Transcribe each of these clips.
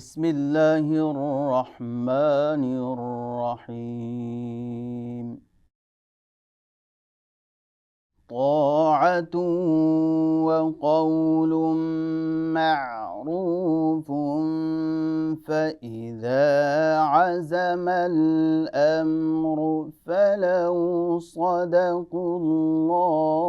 بسم الله الرحمن الرحيم. طاعة وقول معروف فإذا عزم الأمر فلو صدقوا الله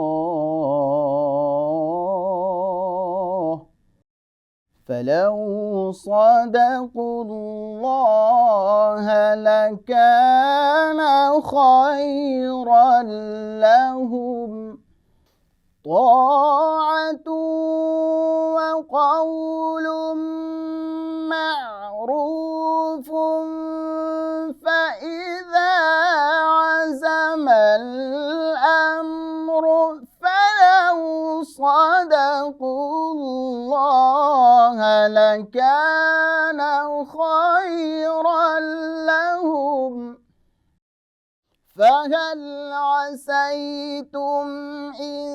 فلو صدقوا الله لكان خيرا لهم طاعة وقول معروف لكان خيرا لهم. فهل عسيتم إن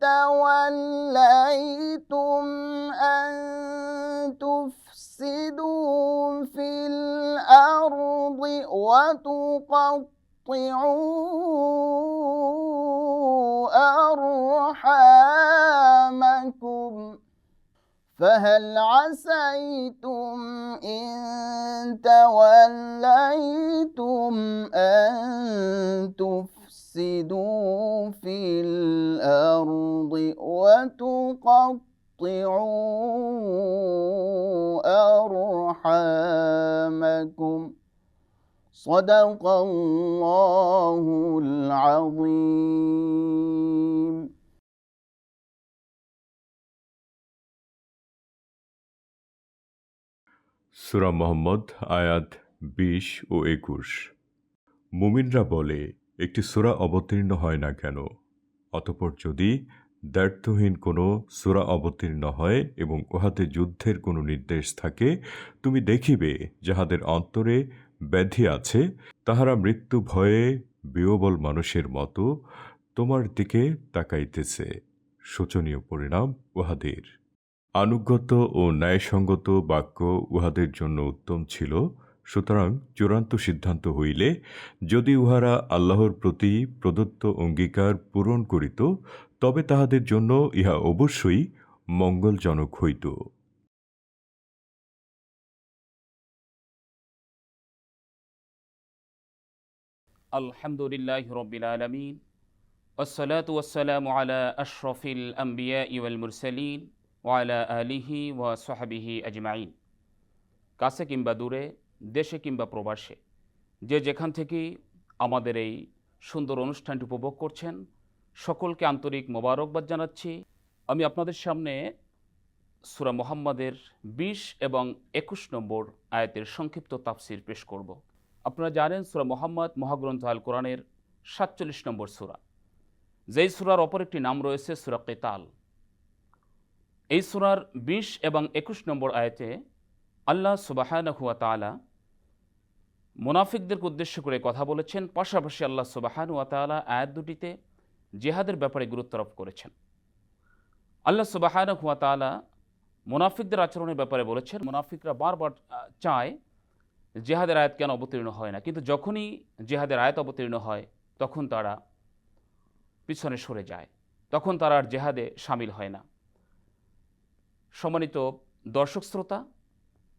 توليتم أن تفسدوا في الأرض وتقطعوا أرحامكم؟ فهل عسيتم إن توليتم أن تفسدوا في الأرض وتقطعوا أرحامكم؟ صدق الله العظيم. সুরা মোহাম্মদ, আয়াত বিশ ও একুশ। মুমিনরা বলে, একটি সুরা অবতীর্ণ হয় না কেন? অতপর যদি দ্ব্যর্থহীন কোনো সুরা অবতীর্ণ হয় এবং উহাতে যুদ্ধের কোনো নির্দেশ থাকে, তুমি দেখিবে যাহাদের অন্তরে ব্যাধি আছে, তাহারা মৃত্যু ভয়ে বিয়বল মানুষের মতো তোমার দিকে তাকাইতেছে। শোচনীয় পরিণাম উহাদের। আনুগত ও ন্যায়সঙ্গত বাক্য উহাদের জন্য উত্তম ছিল সুতরাং চূড়ান্ত সিদ্ধান্ত হইলে যদি উহারা আল্লাহর প্রতি প্রদত্ত অঙ্গীকার পূরণ করিত তবে তাহাদের জন্য ইহা অবশ্যই মঙ্গলজনক হইত الحمد لله رب العالمين والصلاة والسلام على أشرف الأنبياء والمرسلين ওয়ালা আলিহি ওয়া সোহাবিহি আজমাইন। কাছে কিংবা দূরে, দেশে কিংবা প্রবাসে, যে যেখান থেকে আমাদের এই সুন্দর অনুষ্ঠানটি উপভোগ করছেন, সকলকে আন্তরিক মোবারকবাদ জানাচ্ছি। আমি আপনাদের সামনে সুরা মোহাম্মদের ২০ এবং একুশ নম্বর আয়াতের সংক্ষিপ্ত তাফসির পেশ করব। আপনারা জানেন সুরা মোহাম্মদ মহাগ্রন্থ আল কোরআনের সাতচল্লিশ নম্বর সুরা। যেই সুরার অপর একটি নাম রয়েছে সুরা কেতাল। এই সুরার বিশ এবং একুশ নম্বর আয়তে আল্লাহ সুবাহানা হুয়া তালা মুনাফিকদেরকে উদ্দেশ্য করে কথা বলেছেন। পাশাপাশি আল্লাহ সুবাহান ওয়া তালা আয়াত দুটিতে জেহাদের ব্যাপারে গুরুত্ব আরোপ করেছেন। আল্লাহ সুবাহান হুয়া তালা মুনাফিকদের আচরণের ব্যাপারে বলেছেন, মুনাফিকরা বারবার চায় জেহাদের আয়াত কেন অবতীর্ণ হয় না। কিন্তু যখনই জেহাদের আয়াত অবতীর্ণ হয়, তখন তারা পিছনে সরে যায়। তখন তারা আর জেহাদে সামিল হয় না। সম্মানিত দর্শক শ্রোতা,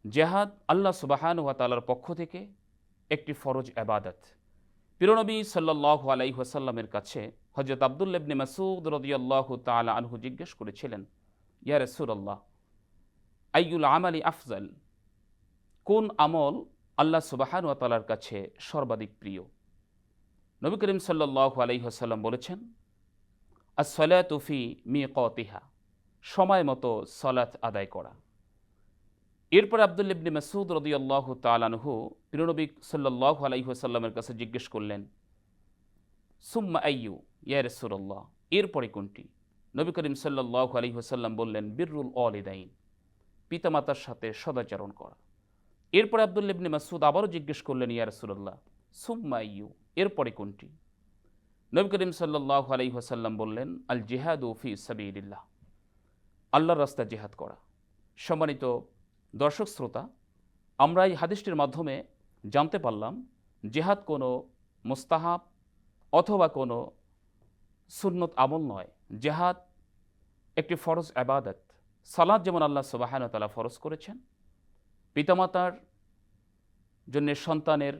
জেহাদ আল্লাহ সুবাহান ওয়া তালার পক্ষ থেকে একটি ফরজ আবাদত পিরনবী সাল্লাহ আলাই ওয়াসাল্লামের কাছে হজরত আবদুল্লাবনে মাসুদ রদিয়াল্লাহ তালা আনহু জিজ্ঞেস করেছিলেন, ইয়া রসুল্লাহ আইউল আমালি আফজাল? কোন আমল আল্লাহ সুবাহান ওয়া তালার কাছে সর্বাধিক প্রিয়? নবী করিম সাল্লাহ আলাইসাল্লাম বলেছেন আসলাতুফি মি কতিহা সময় মতো সলাৎ আদায় করা। এরপর আবদুল ইবনি মাসুদ রদিয়াল্লাহ তালানহু প্রিয়নবী সাল্লাহ আলাইসাল্লামের কাছে জিজ্ঞেস করলেন, সুম্মা আইয়ু, ইয়া রসুল্লাহ এরপরে কোনটি? নবী করিম সাল্লাহ আলহিহাসাল্লাম বললেন, বিররুল অলিদাইন পিতামাতার সাথে সদাচরণ করা। এরপর আবদুল্লা ইবনে মাসুদ আবারও জিজ্ঞেস করলেন, ইয়া রসুল্লাহ সুম্মা ইউ এরপরে কোনটি? নবী করিম সাল্লাহ আলহিহাসাল্লাম বললেন, আল জিহাদ ফি সাবিল্লাহ আল্লাহর রাস্তা জেহাদ করা। সম্মানিত দর্শক শ্রোতা, আমরা এই হাদিসটির মাধ্যমে জানতে পারলাম, জেহাদ কোনো মুস্তাহাব অথবা কোনো সুন্নত আমল নয়। জেহাদ একটি ফরজ আবাদত সালাদ যেমন আল্লাহ সুবাহান তালা ফরজ করেছেন, পিতামাতার জন্য সন্তানের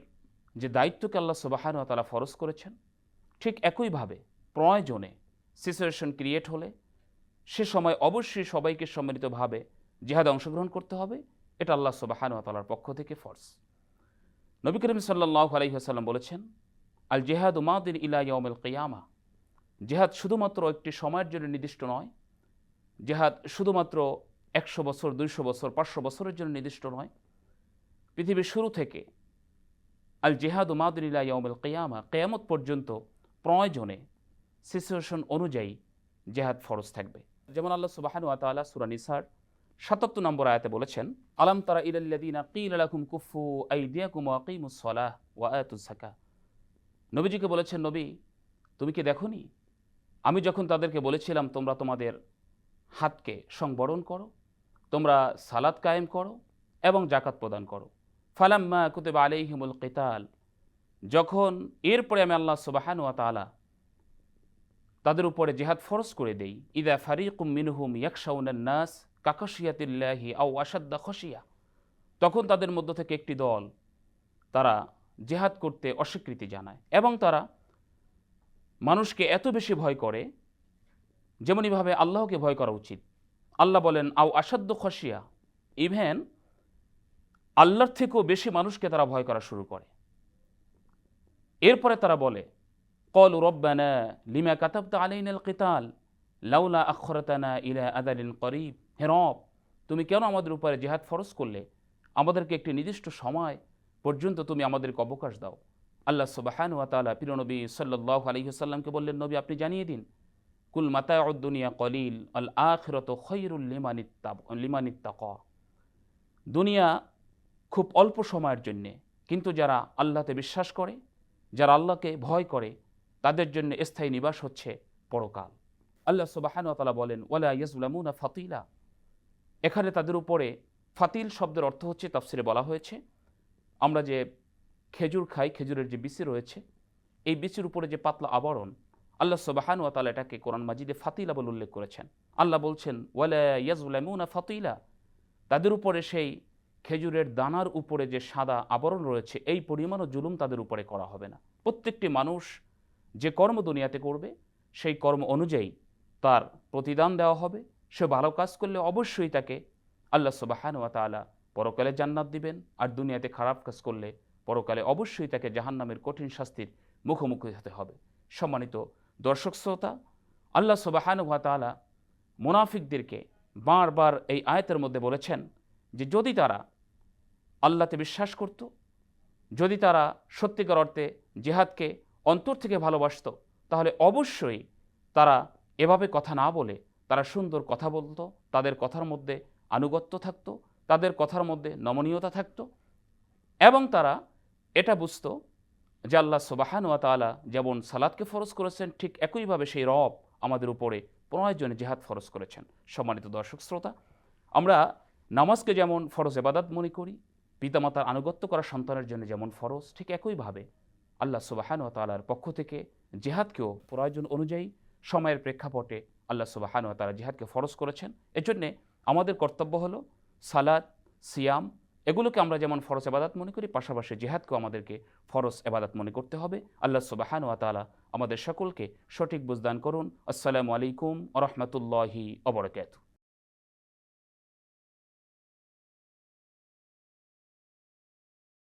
যে দায়িত্বকে আল্লাহ সুবাহান তালা ফরজ করেছেন, ঠিক একইভাবে প্রয়োজনে সিচুয়েশন ক্রিয়েট হলে সে সময় অবশ্যই সবাইকে সম্মিলিতভাবে জেহাদে অংশগ্রহণ করতে হবে। এটা আল্লাহ সুবাহান তালার পক্ষ থেকে ফরজ। নবী করিম সাল্লাহ আলহিহাসাল্লাম বলেছেন, আল জেহাদ উমাদিন ইলা ইয়মেল কেয়ামা। জেহাদ শুধুমাত্র একটি সময়ের জন্য নির্দিষ্ট নয়, জেহাদ শুধুমাত্র একশো বছর, দুইশো বছর, পাঁচশো বছরের জন্য নির্দিষ্ট নয়। পৃথিবীর শুরু থেকে আল জেহাদ উমাদুল্লাহ ইয়মেল কেয়ামা, কেয়ামত পর্যন্ত প্রয়োজনে সিচুয়েশন অনুযায়ী জেহাদ ফরজ থাকবে। যেমন আল্লাহ সুবাহানু আতালা সুরানিসার সাতাত্তর নম্বর আয়াতে বলেছেন, আলাম তারা ইলাল্লাদিনা কিল আলাকুম কুফু আইদিয়াকুম ওয়াকিমুস সালাহ ওয়া আয়াতুজ যাকাহ নবীজিকে বলেছেন, নবী, তুমি কি দেখনি? আমি যখন তাদেরকে বলেছিলাম, তোমরা তোমাদের হাতকে সংবরণ করো, তোমরা সালাদ কায়েম করো এবং জাকাত প্রদান করো। ফালাম্মা কুতুব আলাইহিমুল কিতাল। যখন এরপরে আমি আল্লাহ সুবাহানু তালা তাদের উপরে জেহাদ ফরজ করে দেই। ইদা ফারিকুম মিনহুম নাস কাকশিয়াতিল্লাহি আও আসাদ্দা খসিয়া তখন তাদের মধ্য থেকে একটি দল তারা জেহাদ করতে অস্বীকৃতি জানায় এবং তারা মানুষকে এত বেশি ভয় করে যেমনইভাবে আল্লাহকে ভয় করা উচিত। আল্লাহ বলেন, আও আসাদ্য খসিয়া ইভেন আল্লাহর থেকেও বেশি মানুষকে তারা ভয় করা শুরু করে। এরপরে তারা বলে কল রব্বানা লিমা কাতাবতা আলাইন আল কিতাল লাউলা আখরতানা ইলা আদালিন করিব হে রব, তুমি কেন আমাদের উপরে জেহাদ ফরজ করলে? আমাদেরকে একটি নির্দিষ্ট সময় পর্যন্ত তুমি আমাদেরকে অবকাশ দাও। আল্লাহ সুবাহান ওয়াতালা পিরনবী সাল্লাহ আলহিহাল্লামকে বললেন, নবী, আপনি জানিয়ে দিন, কুল মাতাউদ্দুনিয়া কলিল, আল আখরত খৈরুল লিমানিত্তা লিমানিত্তাক দুনিয়া খুব অল্প সময়ের জন্যে, কিন্তু যারা আল্লাহতে বিশ্বাস করে, যারা আল্লাহকে ভয় করে তাদের জন্য স্থায়ী নিবাস হচ্ছে পরকাল। আল্লাহ সুবাহান তালা বলেন, ওয়ালা ইয়াজুলামুনা ফাতিলা এখানে তাদের উপরে ফাতিল শব্দের অর্থ হচ্ছে তাফসিরে বলা হয়েছে, আমরা যে খেজুর খাই, খেজুরের যে বিচি রয়েছে, এই বিচির উপরে যে পাতলা আবরণ, আল্লাহ সুবাহান তালা এটাকে কোরআন মাজিদে ফাতিলা বলে উল্লেখ করেছেন। আল্লাহ বলছেন, ওয়ালা ইয়াজুলামুনা ফাতিলা তাদের উপরে সেই খেজুরের দানার উপরে যে সাদা আবরণ রয়েছে, এই পরিমাণও জুলুম তাদের উপরে করা হবে না। প্রত্যেকটি মানুষ যে কর্ম দুনিয়াতে করবে, সেই কর্ম অনুযায়ী তার প্রতিদান দেওয়া হবে। সে ভালো কাজ করলে অবশ্যই তাকে আল্লাহ সুবাহান ওয়া তালা পরকালে জান্নাত দিবেন। আর দুনিয়াতে খারাপ কাজ করলে পরকালে অবশ্যই তাকে জাহান্নামের কঠিন শাস্তির মুখোমুখি হতে হবে। সম্মানিত দর্শক শ্রোতা, আল্লাহ সুবাহান ওয়া তালা মুনাফিকদেরকে বারবার এই আয়তের মধ্যে বলেছেন যে, যদি তারা আল্লাতে বিশ্বাস করত, যদি তারা সত্যিকার অর্থে জেহাদকে অন্তর থেকে ভালোবাসত, তাহলে অবশ্যই তারা এভাবে কথা না বলে তারা সুন্দর কথা বলতো, তাদের কথার মধ্যে আনুগত্য থাকতো, তাদের কথার মধ্যে নমনীয়তা থাকত এবং তারা এটা বুঝত যে আল্লাহ সুবাহান ওয়া তালা যেমন সালাদকে ফরজ করেছেন, ঠিক একইভাবে সেই রব আমাদের উপরে প্রয়োজনে জেহাদ ফরজ করেছেন। সম্মানিত দর্শক, শ্রোতা, আমরা নামাজকে যেমন ফরজ এবাদাত মনে করি, পিতামাতার আনুগত্য করা সন্তানের জন্য যেমন ফরজ, ঠিক একইভাবে আল্লাহ সুবাহান ও তালার পক্ষ থেকে জেহাদকেও প্রয়োজন অনুযায়ী সময়ের প্রেক্ষাপটে আল্লাহ সুবাহান ও তালা জেহাদকে ফরজ করেছেন। এজন্যে আমাদের কর্তব্য হলো সালাদ সিয়াম এগুলোকে আমরা যেমন ফরজ এবাদাত মনে করি, পাশাপাশি জেহাদকেও আমাদেরকে ফরজ এবাদাত মনে করতে হবে। আল্লাহ সুবাহান ও তালা আমাদের সকলকে সঠিক বুঝদান করুন। আসসালামু আলাইকুম রহমতুল্লাহি অবরকাত